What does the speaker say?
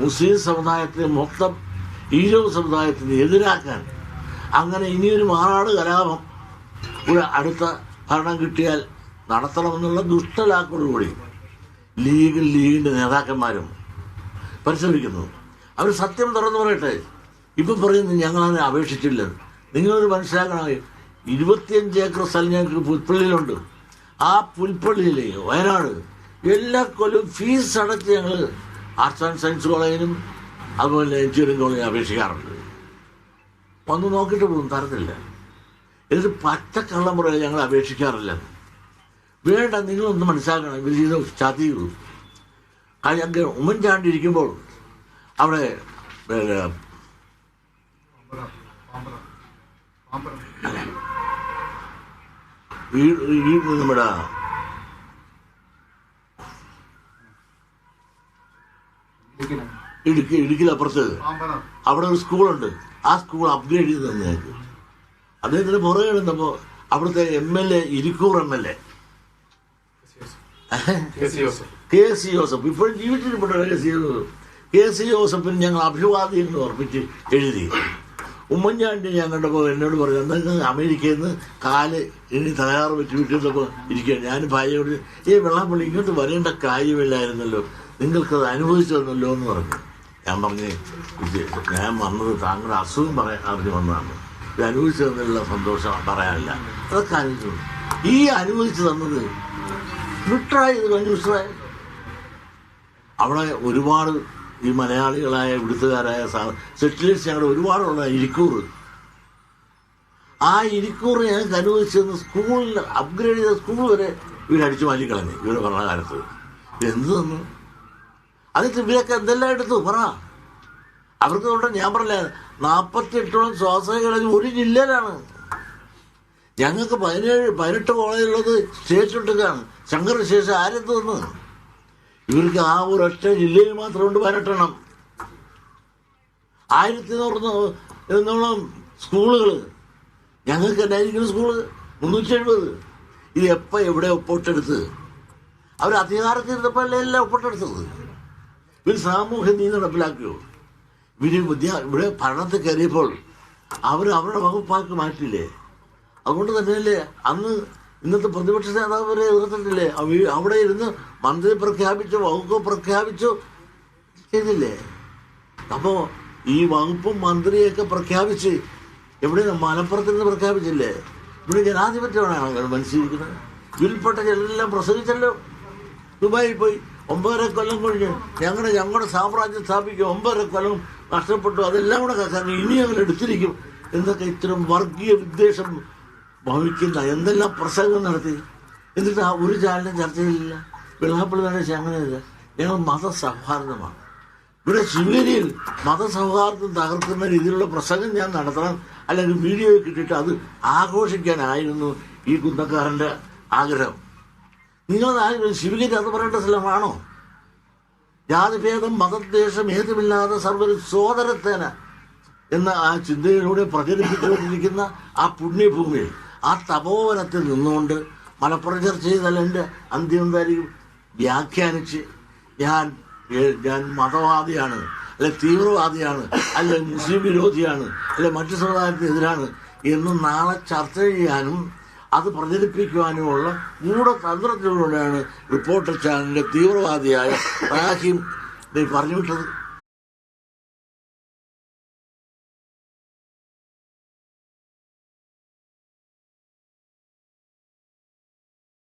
മുസ്ലിം സമുദായത്തിന് മൊത്തം ഈഴവ് സമുദായത്തിന് എതിരാക്കാൻ അങ്ങനെ ഇനിയൊരു മാറാട് കലാപം ഒരു അടുത്ത ഭരണം കിട്ടിയാൽ നടത്തണമെന്നുള്ള ദുഷ്ടലാക്കോടുകൂടി ലീഗും ലീഗിന്റെ നേതാക്കന്മാരും പരിശ്രമിക്കുന്നു. അവർ സത്യം തുറന്നു പറയട്ടെ. ഇപ്പം പറയുന്നു ഞങ്ങളതിനെ അപേക്ഷിച്ചില്ല. നിങ്ങളത് മനസ്സിലാക്കണം ഇരുപത്തിയഞ്ച് ഏക്കർ സ്ഥലം ഞങ്ങൾക്ക് പുൽപ്പള്ളിയിലുണ്ട്. ആ പുൽപ്പള്ളിയിലെ വയനാട് എല്ലാ കൊല്ലവും ഫീസ് അടച്ച് ഞങ്ങൾ ആർട്സ് ആൻഡ് സയൻസ് കോളേജിനും അതുപോലെ എഞ്ചിനീയറിംഗ് കോളേജിനും അപേക്ഷിക്കാറുണ്ട്. വന്ന് നോക്കിയിട്ട് പോകും തരത്തില്ല. ഇത് പച്ചക്കള്ളം പറയാൻ ഞങ്ങൾ അപേക്ഷിക്കാറില്ല. വേണ്ട നിങ്ങളൊന്ന് മനസ്സിലാക്കണം. ഇവർ ചെയ്ത ചതി അങ്ങ് ഉമ്മൻചാണ്ടി ഇരിക്കുമ്പോൾ അവിടെ പിന്നെ ഈ നമ്മുടെ ഇടുക്കി ഇടുക്കിയിലപ്പുറത്ത് അവിടെ ഒരു സ്കൂളുണ്ട്. ആ സ്കൂൾ അപ്ഗ്രേഡ് ചെയ്ത് തന്നെ ഞങ്ങൾക്ക് അദ്ദേഹത്തിന് പുറകെ നിന്നപ്പോൾ അവിടുത്തെ M L A Irikkur M L A K C Joseph. ഇപ്പോഴും ജീവിച്ചിരിപ്പുണ്ടോ K C Joseph. K C ജോസഫിന് ഞങ്ങൾ അഭിവാദ്യങ്ങൾ ഓർപ്പിച്ച് എഴുതി. ഉമ്മൻചാണ്ടി കണ്ടപ്പോൾ എന്നോട് പറഞ്ഞു എന്നാൽ അമേരിക്കയിൽ നിന്ന് കാൽ ഇനി തയ്യാറ് വെച്ച് വിട്ടിട്ടപ്പോൾ ഇരിക്കുക. ഞാൻ ഭാര്യയോട് ഈ വെള്ളാപ്പള്ളി ഇങ്ങോട്ട് വരേണ്ട കാര്യമില്ലായിരുന്നല്ലോ. നിങ്ങൾക്കത് അനുഭവിച്ചു തന്നല്ലോ എന്ന് പറഞ്ഞു. ഞാൻ പറഞ്ഞു ഞാൻ വന്നത് താങ്കളുടെ അസുഖം പറയാൻ അറിഞ്ഞു വന്നതാണ്. ഇത് അനുഭവിച്ചു തന്നതിലുള്ള സന്തോഷം പറയാനില്ല. അതൊക്കെ അനുഭവിച്ചു ഈ അനുഭവിച്ചു തന്നത് വിട്രായത് കൺഫ്യൂഷനായി അവിടെ ഒരുപാട് ഈ മലയാളികളായ ഇവിടുത്തുകാരായ സെറ്റിലേഴ്സ് ഞങ്ങളുടെ ഒരുപാടുള്ള ഇരിക്കൂർ. ആ ഇരിക്കൂർ ഞങ്ങൾക്ക് അനുവദിച്ചിരുന്ന സ്കൂളിൽ അപ്ഗ്രേഡ് ചെയ്ത സ്കൂൾ വരെ ഇവരടിച്ചു മാറ്റിക്കളഞ്ഞു ഇവരുടെ ഭരണകാലത്ത്. എന്ത് തന്നു? അതിട്ട് ഇവരൊക്കെ എന്തെല്ലാം എടുത്തു? പറ. അവർക്ക് കൊണ്ട് ഞാൻ പറഞ്ഞ നാൽപ്പത്തി എട്ടോളം സ്വാശ്രയ കോളേജ് ഒരു ജില്ലയിലാണ്. ഞങ്ങൾക്ക് പതിനേഴ് പതിനെട്ട് കോളേജുള്ളത് സ്റ്റേറ്റ് ഒട്ടുകയാണ് ശങ്കർ ശേഷം ആരെന്ത് തന്നു? ഇവർക്ക് ആ ഒരൊറ്റ ജില്ലയിൽ മാത്രമുണ്ട് വരട്ടണം ആയിരത്തി എന്നോളം സ്കൂളുകൾ ഞങ്ങൾക്ക് എന്നായിരിക്കും സ്കൂൾ? മുന്നൂറ്റി എഴുപത് ഇത് എപ്പോൾ എവിടെ ഒപ്പോട്ടെടുത്ത്? അവർ അധികാരത്തിൽ ഇരുന്നപ്പോൾ അല്ലേ എല്ലാം ഒപ്പോട്ടെടുത്തത്? ഇവർ സാമൂഹ്യ നീതി നടപ്പിലാക്കിയോ? ഇവർ വിദ്യാ ഇവിടെ ഭരണത്തിൽ കയറിയപ്പോൾ അവർ അവരുടെ വകുപ്പാക്കി മാറ്റില്ലേ അതുകൊണ്ട് തന്നെയല്ലേ അന്ന് ഇന്നത്തെ പ്രതിപക്ഷ നേതാവ് വരെ എതിർത്തിട്ടില്ലേ? അവിടെ ഇരുന്ന് മന്ത്രി പ്രഖ്യാപിച്ചു വകുപ്പ് പ്രഖ്യാപിച്ചു ചെയ്തില്ലേ അപ്പോൾ ഈ വകുപ്പും മന്ത്രിയൊക്കെ പ്രഖ്യാപിച്ച് എവിടെ മലപ്പുറത്ത് നിന്ന് പ്രഖ്യാപിച്ചില്ലേ? ഇവിടെ ജനാധിപത്യമാണ് മനസ്സിലിരിക്കുന്നത് വിൽപ്പെട്ട ചിലരെല്ലാം പ്രസംഗിച്ചല്ലോ. ദുബായിൽ പോയി ഒമ്പതര കൊല്ലം കഴിഞ്ഞ് ഞങ്ങളുടെ ഞങ്ങളുടെ സാമ്രാജ്യം സ്ഥാപിക്കും. ഒമ്പതര കൊല്ലം നഷ്ടപ്പെട്ടു. അതെല്ലാം കൂടെ കാരണം ഇനി ഞങ്ങൾ എടുത്തിരിക്കും. എന്നൊക്കെ ഇത്തരം വർഗീയ വിദ്വേഷം ഭവിക്കുന്ന എന്തെല്ലാം പ്രസംഗം നടത്തി. എന്നിട്ട് ആ ഒരു ചാനലും ചർച്ചയിലില്ല വെള്ളാപ്പള്ളി നടച്ച ചങ്ങനെയല്ല ഞങ്ങൾ മതസൗഹാർദ്ദമാണ്. ഇവിടെ ശിവഗിരിയിൽ മതസൗഹാർദ്ദം തകർക്കുന്ന രീതിയിലുള്ള പ്രസംഗം ഞാൻ നടത്തണം. അല്ലെങ്കിൽ വീഡിയോ കിട്ടിയിട്ട് അത് ആഘോഷിക്കാനായിരുന്നു ഈ കുന്നക്കാരന്റെ ആഗ്രഹം. നിങ്ങൾ ശിവഗിരി അത് പറയേണ്ട സ്ഥലമാണോ? ജാതിഭേദം മതദ്വേഷം ഏതുമില്ലാതെ സർവ സോദരത്തേന എന്ന ആ ചിന്തയിലൂടെ പ്രചരിപ്പിച്ചുകൊണ്ടിരിക്കുന്ന ആ പുണ്യഭൂമിയിൽ ആ തപോവനത്തിൽ നിന്നുകൊണ്ട് മലപ്പുറം ചർച്ച അന്ത്യം എന്തായിരിക്കും? വ്യാഖ്യാനിച്ച് ഞാൻ ഞാൻ മതവാദിയാണ് അല്ലെ തീവ്രവാദിയാണ് അല്ലെ മുസ്ലിം വിരോധിയാണ് അല്ലെ മറ്റു സമുദായത്തിനെതിരാണ് എന്ന് നാളെ ചർച്ച ചെയ്യാനും അത് പ്രചരിപ്പിക്കുവാനുമുള്ള ഗൂഢതന്ത്രത്തിലൂടെയാണ് റിപ്പോർട്ടർ ചാനലിന്റെ തീവ്രവാദിയായ റാഹിം പറഞ്ഞു വിട്ടത്